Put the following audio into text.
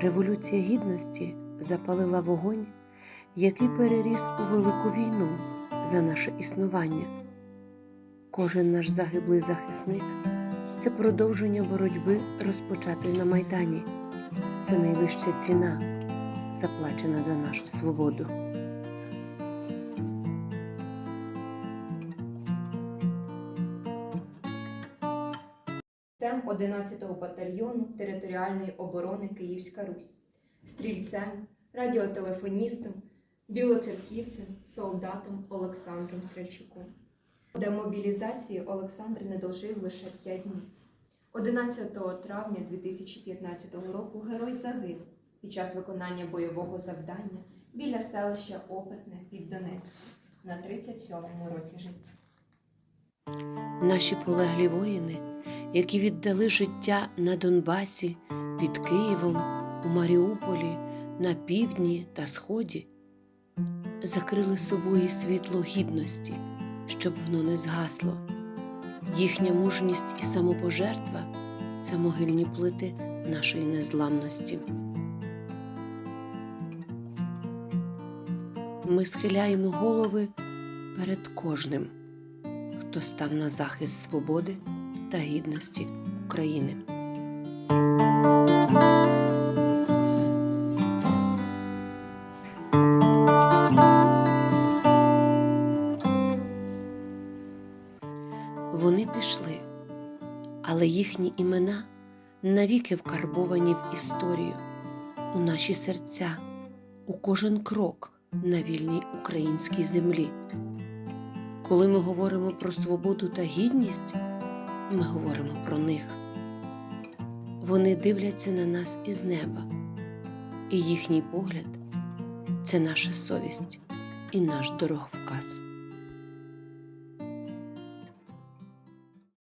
Революція Гідності запалила вогонь, який переріс у велику війну за наше існування. Кожен наш загиблий захисник це продовження боротьби, розпочатої на Майдані. Це найвища ціна, заплачена за нашу свободу. Стрільцем 11-го батальйону територіальної оборони Київська Русь, стрільцем, радіотелефоністом, білоцерківцем, солдатом Олександром Стрельчуком. У демобілізації Олександр не дожив лише 5 днів. 11 травня 2015 року герой загинув під час виконання бойового завдання біля селища Опитне під Донецьком на 37-му році життя. Наші полеглі воїни, які віддали життя на Донбасі, під Києвом, у Маріуполі, на півдні та сході, закрили собою світло гідності, щоб воно не згасло. Їхня мужність і самопожертва це могильні плити нашої незламності. Ми схиляємо голови перед кожним хто став на захист свободи та гідності України. Вони пішли, але їхні імена навіки вкарбовані в історію, у наші серця, у кожен крок на вільній українській землі. Коли ми говоримо про свободу та гідність, ми говоримо про них. Вони дивляться на нас із неба, і їхній погляд це наша совість і наш дороговказ.